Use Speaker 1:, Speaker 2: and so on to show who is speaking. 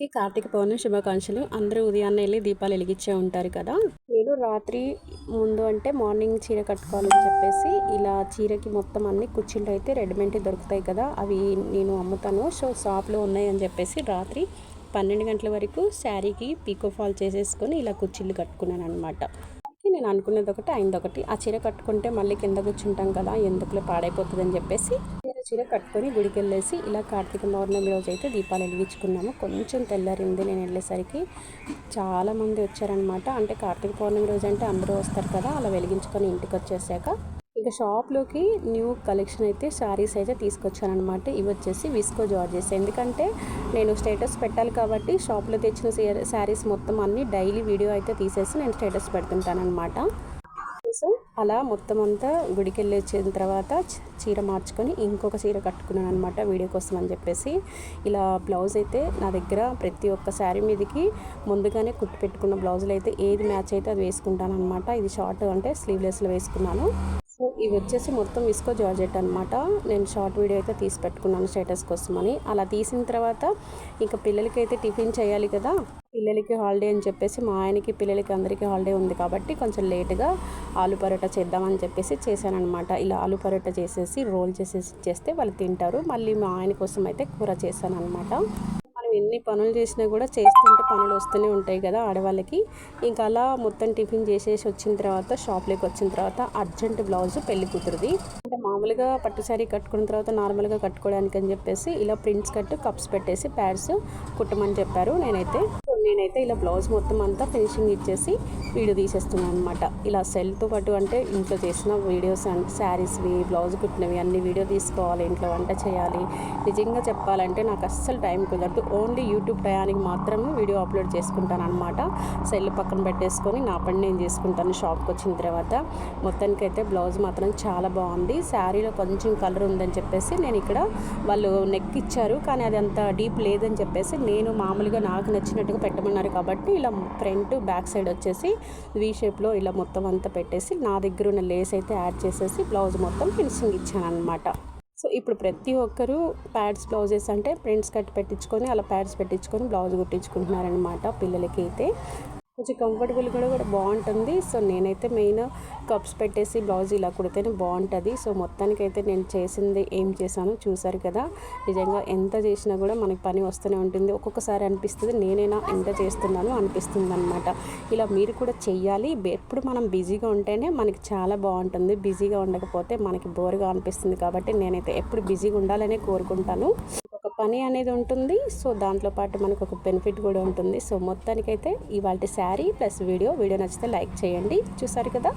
Speaker 1: అందరికీ కార్తీక పౌర్ణమి శుభాకాంక్షలు. అందరూ ఉదయాన్నే వెళ్ళి దీపాలు వెలిగించే ఉంటారు కదా. నేను రాత్రి ముందు అంటే మార్నింగ్ చీర కట్టుకోవాలని చెప్పేసి ఇలా చీరకి మొత్తం అన్ని కుర్చీలు అయితే రెడీమేడ్ దొరుకుతాయి కదా అవి నేను అమ్ముతాను. సో షాప్లో ఉన్నాయి అని చెప్పేసి రాత్రి పన్నెండు గంటల వరకు శారీకి పీకో ఫాల్ చేసేసుకొని ఇలా కుర్చీలు కట్టుకున్నాను అనమాట నేను అనుకునేది ఒకటి అయింది ఒకటి. ఆ చీర కట్టుకుంటే మళ్ళీ కింద కూర్చుంటాం కదా ఎందుకులో పాడైపోతుంది అని చెప్పేసి చీర కట్టుకొని గుడికి వెళ్ళేసి ఇలా కార్తీక పౌర్ణమి రోజు అయితే దీపాలు వెలిగించుకున్నాము. కొంచెం తెల్లారింది నేను వెళ్ళేసరికి. చాలామంది వచ్చారనమాట అంటే కార్తీక పౌర్ణమి రోజు అంటే అందరూ వస్తారు కదా అలా వెలిగించుకొని ఇంటికి వచ్చేసాక. ఇక షాప్లోకి న్యూ కలెక్షన్ అయితే శారీస్ అయితే తీసుకొచ్చానమాట ఇవి వచ్చేసి విస్కో జార్జెస్ ఎందుకంటే నేను స్టేటస్ పెట్టాలి కాబట్టి షాప్లో తెచ్చిన శారీస్ మొత్తం అన్ని డైలీ వీడియో అయితే తీసేసి నేను స్టేటస్ పెడుతుంటాను అనమాట అలా మొత్తం అంతా గుడికి వెళ్ళి వచ్చిన తర్వాత చీర మార్చుకొని ఇంకొక చీర కట్టుకున్నాను అనమాట వీడియో కోసం అని చెప్పేసి. ఇలా బ్లౌజ్ అయితే నా దగ్గర ప్రతి ఒక్క శారీ మీదకి ముందుగానే కుట్టి పెట్టుకున్న బ్లౌజులు అయితే ఏది మ్యాచ్ అయితే అది వేసుకుంటాను అనమాట ఇది షార్ట్ అంటే స్లీవ్లెస్లో వేసుకున్నాను. సో ఇవి వచ్చేసి మొత్తం ఇస్కో జార్జెట్ అనమాట నేను షార్ట్ వీడియో అయితే తీసి పెట్టుకున్నాను స్టేటస్ కోసమని. అలా తీసిన తర్వాత ఇంకా పిల్లలకి అయితే టిఫిన్ చేయాలి కదా. పిల్లలకి హాలిడే అని చెప్పేసి మా ఆయనకి పిల్లలకి అందరికీ హాలిడే ఉంది కాబట్టి కొంచెం లేట్గా ఆలు పరోటా చేద్దామని చెప్పేసి చేశానమాట ఇలా ఆలు పరోటా చేసేసి రోల్ చేసేసి చేస్తే వాళ్ళు తింటారు. మళ్ళీ మా ఆయన కోసం అయితే కూర చేశానమాట అనమాట మనం ఎన్ని పనులు చేసినా కూడా చేస్తుంటే పనులు వస్తూనే ఉంటాయి కదా ఆడవాళ్ళకి. ఇంకా అలా మొత్తం టిఫిన్ చేసేసి వచ్చిన తర్వాత షాప్లోకి వచ్చిన తర్వాత అర్జెంట్ బ్లౌజ్ పెళ్ళి కూతురుది. అంటే మామూలుగా పట్టు శారీ కట్టుకున్న తర్వాత నార్మల్గా కట్టుకోవడానికి అని చెప్పేసి ఇలా ప్రింట్స్ కట్టు కప్స్ పెట్టేసి ప్యాడ్స్ కుట్టమని చెప్పారు నేనైతే. నేనైతే ఇలా బ్లౌజ్ మొత్తం అంతా ఫినిషింగ్ ఇచ్చేసి వీడియో తీసేస్తున్నాను అనమాట ఇలా సెల్తో పాటు అంటే ఇంట్లో చేసిన వీడియోస్ అండ్ శారీస్వి బ్లౌజ్ కుట్టినవి అన్ని వీడియో తీసుకోవాలి ఇంట్లో వంట చేయాలి. నిజంగా చెప్పాలంటే నాకు అస్సలు టైం కుదరదు. ఓన్లీ యూట్యూబ్ టయానికి మాత్రమే వీడియో అప్లోడ్ చేసుకుంటాను అనమాట సెల్ పక్కన పెట్టేసుకొని నా పని నేను చేసుకుంటాను షాప్కి వచ్చిన తర్వాత. మొత్తానికి అయితే బ్లౌజ్ మాత్రం చాలా బాగుంది. శారీలో కొంచెం కలర్ ఉందని చెప్పేసి నేను ఇక్కడ వాళ్ళు నెక్ ఇచ్చారు. కానీ అది అంత డీప్ లేదని చెప్పేసి నేను మామూలుగా నాకు నచ్చినట్టుగా పెట్టమన్నారు కాబట్టి ఇలా ఫ్రంట్ బ్యాక్ సైడ్ వచ్చేసి వీ షేప్లో ఇలా మొత్తం అంతా పెట్టేసి నా దగ్గర ఉన్న లేస్ అయితే యాడ్ చేసేసి బ్లౌజ్ మొత్తం ఫినిషింగ్ ఇచ్చాను అనమాట సో ఇప్పుడు ప్రతి ఒక్కరూ ప్యాడ్స్ బ్లౌజెస్ అంటే ప్రింట్స్ కట్ పెట్టించుకొని అలా ప్యాడ్స్ పెట్టించుకొని బ్లౌజ్ కుట్టించుకుంటున్నారనమాట పిల్లలకి అయితే కొంచెం కంఫర్టబుల్ కూడా కూడా బాగుంటుంది. సో నేనైతే మెయిన్ కప్స్ పెట్టేసి బ్లౌజ్ ఇలా కుడితేనే బాగుంటుంది. సో మొత్తానికి అయితే నేను చేసింది ఏం చేశాను చూసారు కదా. నిజంగా ఎంత చేసినా కూడా మనకి పని వస్తూనే ఉంటుంది. ఒక్కొక్కసారి అనిపిస్తుంది నేనైనా ఎంత చేస్తున్నాను అనిపిస్తుంది అనమాట ఇలా మీరు కూడా చెయ్యాలి. ఎప్పుడు మనం బిజీగా ఉంటేనే మనకి చాలా బాగుంటుంది. బిజీగా ఉండకపోతే మనకి బోర్గా అనిపిస్తుంది కాబట్టి నేనైతే ఎప్పుడు బిజీగా ఉండాలనే కోరుకుంటాను. పని అనేది ఉంటుంది. సో దాంట్లో పాటు మనకు ఒక బెనిఫిట్ కూడా ఉంటుంది. సో మొత్తానికైతే ఇవాళ శారీ ప్లస్ వీడియో వీడియో నచ్చితే లైక్ చేయండి. చూసారు కదా?